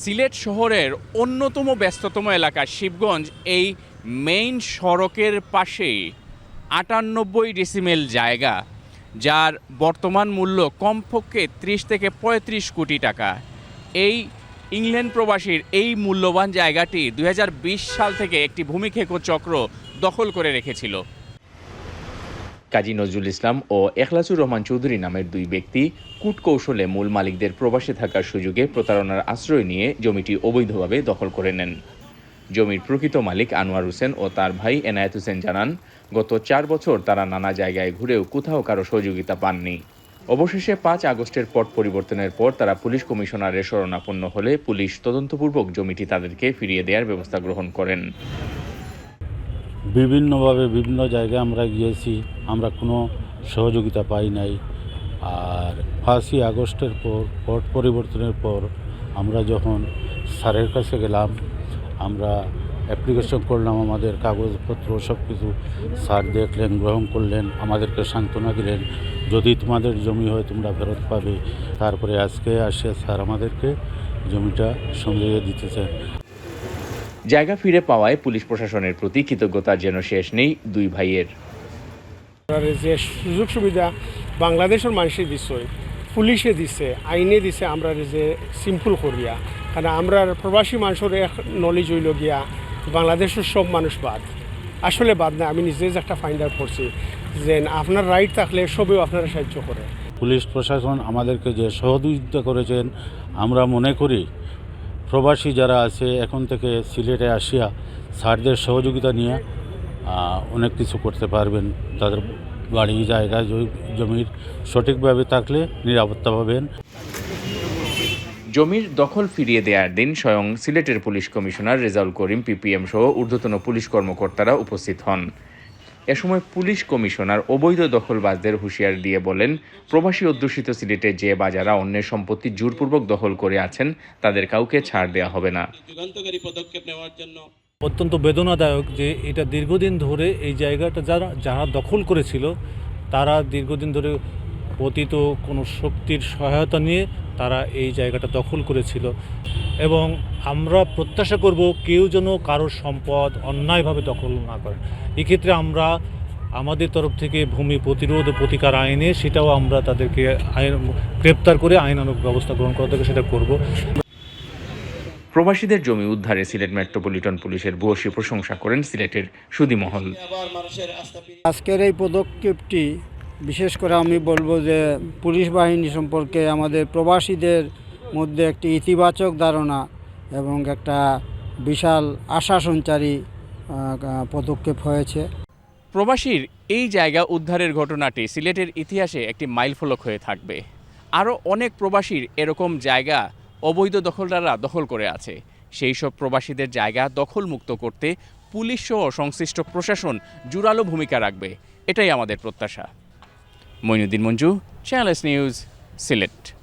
সিলেট শহরের অন্যতম ব্যস্ততম এলাকা শিবগঞ্জ, এই মেইন সড়কের পাশেই আটানব্বই ডিসিমেল জায়গা, যার বর্তমান মূল্য কমপক্ষে ত্রিশ থেকে পঁয়ত্রিশ কোটি টাকা। এই ইংল্যান্ড প্রবাসীর এই মূল্যবান জায়গাটি দু হাজার বিশ সাল থেকে একটি ভূমিক্ষেপ চক্র দখল করে রেখেছিল। কাজী নজরুল ইসলাম ও এখলাসুর রহমান চৌধুরী নামের দুই ব্যক্তি কূটকৌশলে মূল মালিকদের প্রবাসে থাকার সুযোগে প্রতারণার আশ্রয় নিয়ে জমিটি অবৈধভাবে দখল করে নেন। জমির প্রকৃত মালিক আনোয়ার হোসেন ও তার ভাই এনায়েত হোসেন জানান, গত চার বছর তারা নানা জায়গায় ঘুরেও কোথাও কারও সহযোগিতা পাননি। অবশেষে পাঁচ আগস্টের পট পরিবর্তনের পর তারা পুলিশ কমিশনারের শরণাপন্ন হলে পুলিশ তদন্তপূর্বক জমিটি তাদেরকে ফিরিয়ে দেওয়ার ব্যবস্থা গ্রহণ করেন। বিভিন্নভাবে বিভিন্ন জায়গায় আমরা গিয়েছি, আমরা কোনো সহযোগিতা পাই নাই। আর পাঁচই আগস্টের পর, পট পরিবর্তনের পর আমরা যখন স্যারের কাছে গেলাম, আমরা অ্যাপ্লিকেশন করলাম আমাদের কাগজপত্র সব কিছু স্যার দেখলেন, গ্রহণ করলেন, আমাদেরকে সান্ত্বনা দিলেন, যদি তোমাদের জমি হয় তোমরা ফেরত পাবে। তারপরে আজকে আসে স্যার আমাদেরকে জমিটা সমঝিয়ে দিতেছেন। জায়গা ফিরে পাওয়ায় পুলিশ প্রশাসনের প্রতি কৃতজ্ঞতার যেন শেষ নেই দুই ভাইয়ের। যে সুযোগ সুবিধা বাংলাদেশের মানুষে দিছে পুলিশে দিছে আইনে দিছে আমরা যে সিম্পল করিয়া কারণ আমরা প্রবাসী মানুষের এক নলেজ হইল গিয়া বাংলাদেশের সব মানুষ বাদ। আসলে বাদ না আমি নিজে যে একটা ফাইন্ড আউট করছি যে আপনার রাইট থাকলে সবেও আপনারা সাহায্য করে। পুলিশ প্রশাসন আমাদেরকে যে সহযোগিতা করেছেন আমরা মনে করি প্রবাসী যারা আছে, এখন থেকে সিলেটে আসিয়া স্যারদের সহযোগিতা নিয়ে অনেক কিছু করতে পারবেন। তাদের বাড়ি, জায়গা জমির সঠিকভাবে থাকলে নিরাপত্তা পাবেন। জমির দখল ফিরিয়ে দেওয়ার দিন স্বয়ং সিলেটের police commissioner Rezaul Karim, PPM সহ ঊর্ধ্বতন পুলিশ কর্মকর্তারা উপস্থিত হন। এ সময় পুলিশ কমিশনার অবৈধ দখলবাজদের হুঁশিয়ার দিয়ে বলেন প্রবাসী অধ্যুষিত সিলেটে যে বাজারা অন্যের সম্পত্তি জোরপূর্বক দখল করে আছেন তাদের কাউকে ছাড় দেওয়া হবে না। পদক্ষেপ নেওয়ার জন্য অত্যন্ত বেদনাদায়ক যে এটা দীর্ঘদিন ধরে এই জায়গাটা যারা যারা দখল করেছিল তারা দীর্ঘদিন ধরে পতিত কোনো শক্তির সহায়তা নিয়ে তারা এই জায়গাটা দখল করেছিল। এবং আমরা প্রত্যাশা করব কেউ যেন কারোর সম্পদ অন্যায়ভাবে দখল না করে। এক্ষেত্রে আমরা আমাদের তরফ থেকে ভূমি প্রতিরোধ ও প্রতিকার আইনে সেটাও আমরা তাদেরকে আইন গ্রেপ্তার করে আইনানুগ ব্যবস্থা গ্রহণ করা থেকে সেটা করব। প্রবাসীদের জমি উদ্ধারে সিলেট মেট্রোপলিটন পুলিশের ভূয়সী প্রশংসা করেন সিলেটের সুদিমহল। আজকের এই পদক্ষেপটি বিশেষ করে আমি বলব যে পুলিশ বাহিনী সম্পর্কে আমাদের প্রবাসীদের মধ্যে একটি ইতিবাচক ধারণা এবং একটা বিশাল আশা সঞ্চারী পদক্ষেপ হয়েছে। প্রবাসীর এই জায়গা উদ্ধারের ঘটনাটি সিলেটের ইতিহাসে একটি মাইলফলক হয়ে থাকবে। আরও অনেক প্রবাসীর এরকম জায়গা অবৈধ দখলদাররা দখল করে আছে। সেই সব প্রবাসীদের জায়গা দখলমুক্ত করতে পুলিশ সহ সংশ্লিষ্ট প্রশাসন জোরালো ভূমিকা রাখবে। এটাই আমাদের প্রত্যাশা। Moinuddin Manju channels news Sylhet